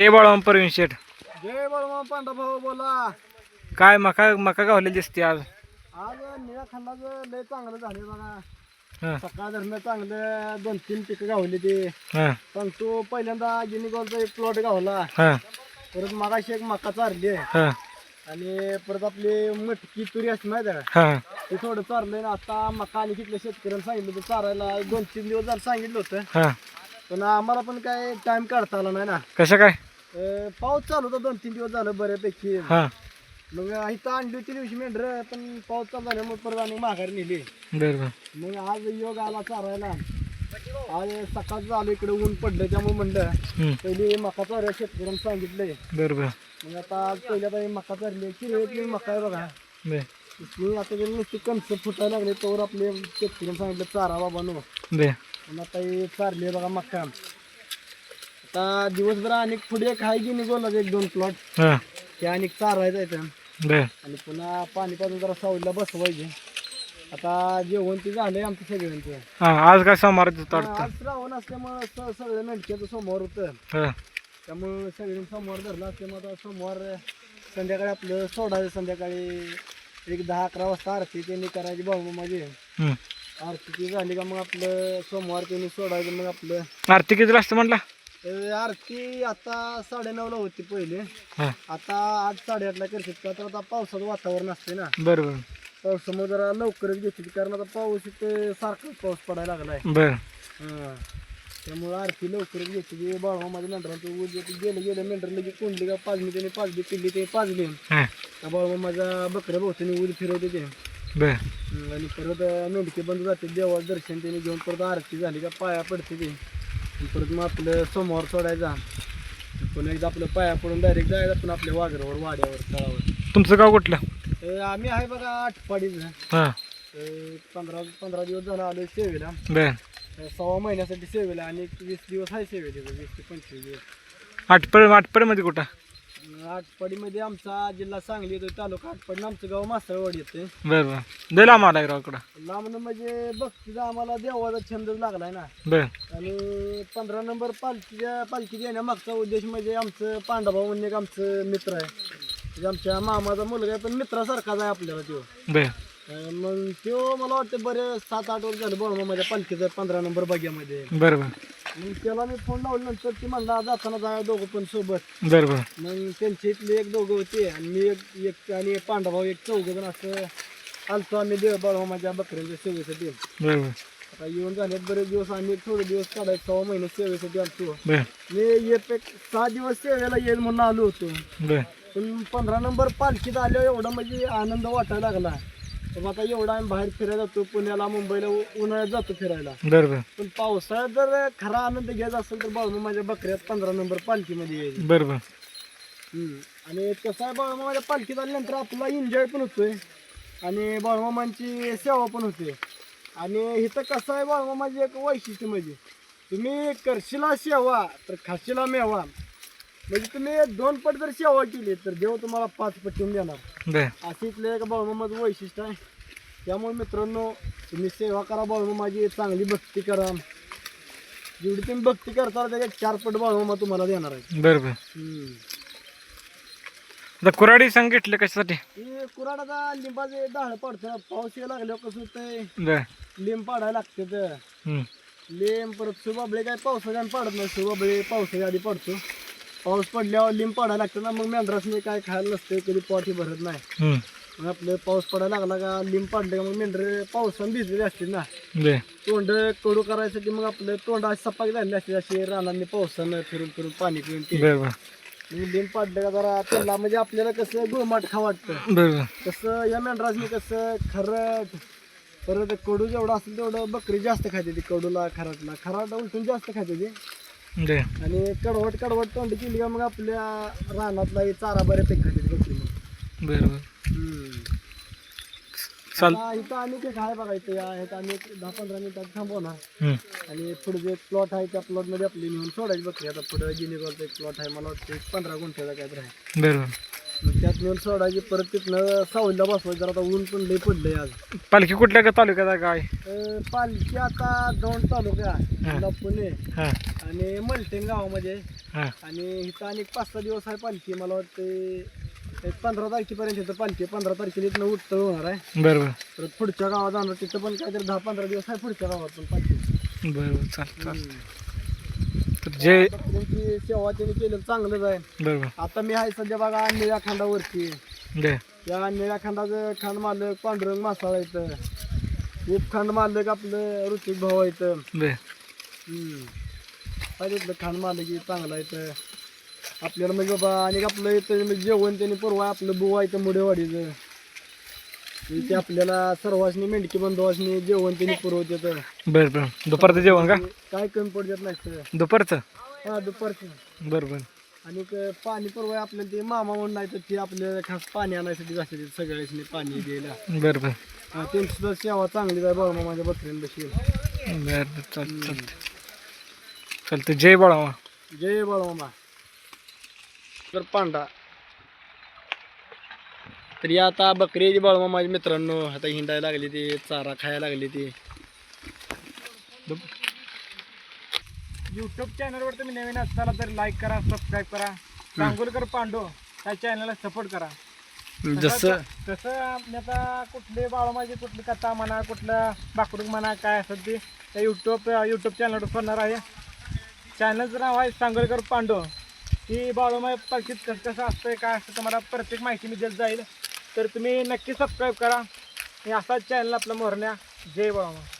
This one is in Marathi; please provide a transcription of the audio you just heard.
ए बाळा परवीन शेठ. जय बळमा पांडा भाऊ बोला. काय मका मका गावलेली दिसते आज? आज निळ्या खंडाचं लय चांगलं झाले बघा. हा. सकाळ धरणं चांगलं दोन तीन पिकं गावली ते. हा. पण तो पहिल्यांदा गिनीगॉलचा एक प्लॉट गावला. परत मागाशी एक मका चारली. हा. आणि परत आपली मटकी तुरी असते माहिती आहे हा. ती थोडं चारलंय ना आता मका आणि तिथल्या शेतकऱ्यांना सांगितलं होतं चारायला दोन तीन दिवस झालं सांगितलं होतं. हा. पण आम्हाला पण काय टाइम काढता आला नाही ना. कशा काय? अं, पाऊस चालू होता दोन तीन दिवस झालं बऱ्यापैकी. हा. मग इथं आणली होती दिवशी मेंढर पण पाऊस चालू झाल्यामुळे परत आणि माघारी नेली. बरं बरं. मग आज योग आला चारायला. आज सकाळचं आलो इकडे ऊन पडलं त्यामुळे म्हणलं हम्म. पहिली मका चारायला शेतकऱ्यांना सांगितलंय बरं बरं. मग आता आज पहिल्या बाई मका चारली किरवतली मका आहे बघा. बरं. मी आता जरी नुसती कणसं फुटायला लागले तोवर आपले शेतकऱ्यांना सांगितलं चारा बाबा नो बरं. आणि आता हे चारली बघा मका. आता दिवसभर आणि पुढे एक हाय निघून एक दोन प्लॉट हा. ते आणि चारायचं बरं. आणि पुन्हा पाणी पाजून जरा सावलीला बसवायचे. आता जेवण ते झालंय आमचं सगळ्यांचं. हा आज काय सोमवार तडतं आज श्रावण असल्यामुळं स- सगळं मेंढक्याचं सोमवार होतं. हा. त्यामुळं सगळे सोमवार धरला असल्यामुळे आता सोमवार संध्याकाळी आपलं सोडायचं संध्याकाळी एक दहा अकरा वाजता आरती त्यांनी करायची भाऊ माझी हम्म. आरती ती झाली का मग आपलं सोमवार त्यांनी सोडायचं मग आपलं आरती किती असतं म्हटलं? आरती आता साडेनऊला होती पहिले. हा. आता आठ साडेआठला करतात का? तर आता पावसाचं वातावरण असते ना. बरं बरं पावसामुळे जरा लवकरच घेतली कारण आता पाऊस इथे सारखाच पाऊस पडायला लागलाय. बरं. हा. त्यामुळे आरती लवकरच घेतली बाळवा माझ्या मेंढरांचं ऊज गेलं गेलं मेंढर लगे कोंडली का पाजली त्याने पाजली पिल्ली ते पाजली. हा. बाळवा माझ्या बकऱ्या भोवतीने ऊज फिरवते ते. बरं. हम्म, आणि परत मेंढके बंद जाते देवाचं दर्शन त्याने घेऊन परत आरती झाली का पाया पडते ते. परत मग आपलं सोमवार सोडायचा. पुन्हा एकदा आपलं पाया पडून डायरेक्ट जायचं पण आपल्या वाघरावर वाड्यावर तळावर. तुमचं गाव कुठलं? अं, आम्ही आहे बघा आठपाडीचं हा. पंधरा पंधरा दिवस झाला आलो सेवेला. बरं. सव्वा महिन्यासाठी सेवेला आणि एक वीस दिवस आहे सेवेत वीस ते पंचवीस दिवस. आठपड आठपडमध्ये कुठं? आटपाडीमध्ये आमचा जिल्हा सांगली येतो तालुका आटपाडी आमचं गाव मासळवाडी येते बरं बरं. राव इकडं. लांबनं म्हणजे बघतीचा आम्हाला देवाचा छंद लागलाय ना. बरं. आणि पंधरा नंबर पालखीच्या पालखी येण्यामागचा उद्देश म्हणजे आमचं पांडभाऊ म्हणून एक आमचं मित्र आहे. म्हणजे आमच्या मामाचा मुलगा आहे पण मित्रासारखाच आहे आपल्याला तो. बरं. अं, मग तो मला वाटतं बरे सात आठ वर्ष झालं बरोबर माझ्या पालखीचं पंधरा नंबर बग्यामध्ये बरं बरं. मग त्याला मी फोन लावल्यानंतर ती म्हणला जाताना जाय दोघं पण सोबत. बरं बरं. मग त्यांचे इथले एक दोघं होते आणि मी एक एक आणि पांडभाऊ एक चौघ जण असं आलतो आम्ही देव बाळवा माझ्या बकऱ्यांच्या सेवेसाठी. बरं बरं. आता येऊन झालेत बरेच दिवस आम्ही थोडे दिवस काढायचे सहा महिने सेवेसाठी आलतो. बरं. मी येत एक सहा दिवस सेवेला येईल म्हणून आलो होतो. बरं. पण पंधरा नंबर पालखीत आल्यावर एवढा म्हणजे आनंद वाटायला लागला. तर मग आता एवढा आम्ही बाहेर फिरायला जातो पुण्याला मुंबईला उ- उन्हाळ्यात जातो फिरायला. बरं पण पावसाळ्यात जर खरा आनंद घ्यायचा असेल तर बाळू माझ्या बकऱ्यात पंधरा नंबर पालखीमध्ये येईल. बरं बरं हम्म. आणि कसं आहे बाळूमामाच्या पालखीत आल्यानंतर आपला एन्जॉय पण होतोय. आणि बाळूमामांची सेवा पण होते. आणि इथं कसं आहे बाळूमामाची एक वैशिष्ट्य म्हणजे तुम्ही करशिला सेवा तर खाशीला मेवा म्हणजे तुम्ही दोन पट जर सेवा केली तर देव तुम्हाला पाच पटीने देणार. असं इथलं एक बाळूमामाचं वैशिष्ट्य आहे. त्यामुळे मित्रांनो तुम्ही सेवा करा बाळूमामाची चांगली भक्ती करा. जेवढी तुम्ही भक्ती करता त्याच्यात चार पट बाळूमामा तुम्हाला देणार आहे बरं बरं हम्म. आता कुराडी सांगितले कशासाठी? कुराडाचा लिंबाचे डाळ पडतं पाऊस यायला लागल्यावर कसं होतंय? लिंब पाडायला लागते तर. लिंब परत सुबाबळे काय पावसाच्या पाडत नाही. सुबाबळे पावसाच्या आधी पडतो. पाऊस पडल्यावर लिंब पाडायला लागतं ना मग मेंढरासने काय खायला नसते कधी पोटी भरत नाही. हम्म. मग आपलं पाऊस पडायला लागला का लिंब पाडले का मग मेंढर पावसानं भिजलेली असतील ना. तोंड कडू करायसाठी मग आपलं तोंड अशी सपाक झालेली असते अशी रानांनी पावसानं फिरून फिरून पाणी पिऊन ते. बरं बरं. मग लिंब पाडलं का जरा त्यांना म्हणजे आपल्याला कसं गुळमाट खा वाटतं. बरं बरं. कसं या मेंढराजनी कसं खरट परत कडू जेवढं असेल तेवढं बकरी जास्त खाते ती कडूला खराटला खराट उलटून जास्त खाते ती. आणि कडवट कडवट तोंड केली का मग आपल्या रानातला चारा बऱ्यापैकी खाते ती बकरी मग. बरं बरं चाल आता इथं आणि ते काय बघा इथं या ह्यात आम्ही दहा पंधरा मिनिटात थांबवणार हम्म. आणि पुढे जे प्लॉट आहे त्या प्लॉटमध्ये आपली नेऊन सोडायची बकरी आता पुढे गिनीगॉलचा एक प्लॉट आहे मला वाटतं पंधरा गुंठ्याचा काय तर आहे. बरं बरं मग त्यात नेऊन सोडायची परत तिथनं सावलीला बसवायचं. जरा आता ऊन पण लई पडलंय आज. पालखी कुठल्या का तालुक्यात आहे काय? अं, पालखी आता दोन तालुका हा. पुणे हां. आणि मलटेन गावामध्ये. हां. आणि इथं आणि पाच सहा दिवस आहे पालखी. मला वाटते एक पंधरा तारखेपर्यंत इथं पालखी पंधरा तारखेला इथनं उत्तर होणार आहे. बरं बरं परत पुढच्या गावात जाणार. तिथं पण काहीतरी दहा पंधरा दिवस आहे पुढच्या गावात पण पालखी. बरं बरं चाल चाल हम्म. जे बकऱ्यांची सेवा त्यांनी केलेलं चांगलंच आहे. बरं बरं आता मी आहे सध्या बघा निळ्या खांडावरती. दे. या निळ्या खांडाचं खांड मालक पांडुरंग मासाळा इथं उपखांड मालक आपलं ऋतिक भाऊ इथं दे. पाहिजे खांड मालक हे चांगलं आहे इथं आपल्याला म्हणजे बाबा आणि आपलं इथं म्हणजे जेवण त्यांनी परवा आपलं बुवा इथं मुडेवाडीचं. इथे आपल्याला सर्वांनी मेंढकी बंधवासनी जेवण त्यांनी पुरवत येतं बरं बरं. दुपारचं जेवण का? काय कमी पडत नाही सर. दुपारचं? हा दुपारचं. बरं बरं. आणि क- पाणी परवा आपल्याला ते मामा म्हणून नाही तर ते आपल्याला खास पाणी आणायसाठी जाते सगळ्यासनी पाणी द्यायला. बरं बरं. त्यांची सुद्धा सेवा चांगली आहे बाबा माझ्या बकऱ्यांपाशी बरं बरं. चाल जय बाळावा जय बाळमामा. तर पांडा तर या आता बकरी बाळमा माझ्या मित्रांनो. आता हिंडायला लागली ती चारा खायला लागली ती. यूट्यूब चॅनलवर तुम्ही नवीन असताना तर लाईक करा सबस्क्राईब करा. सांगोलकर पांडू त्या चॅनलला सपोर्ट करा. जसं तसं आता कुठले बाळमाची कुठली कथा म्हणा कुठलं बाकडूक म्हणा काय असेल ते त्या यूट्यूब यूट्यूब चॅनलवर करणार आहे. चॅनलचं नाव आहे सांगोलकर पांडू. ही बाळूमाय पालखीत कसं कसं असतंय काय असतं तुम्हाला प्रत्येक माहिती मी देत जाईल. तर तुम्ही नक्की सबस्क्राईब करा. हे असाच चॅनल आपला मोरण्या. जय बाबा.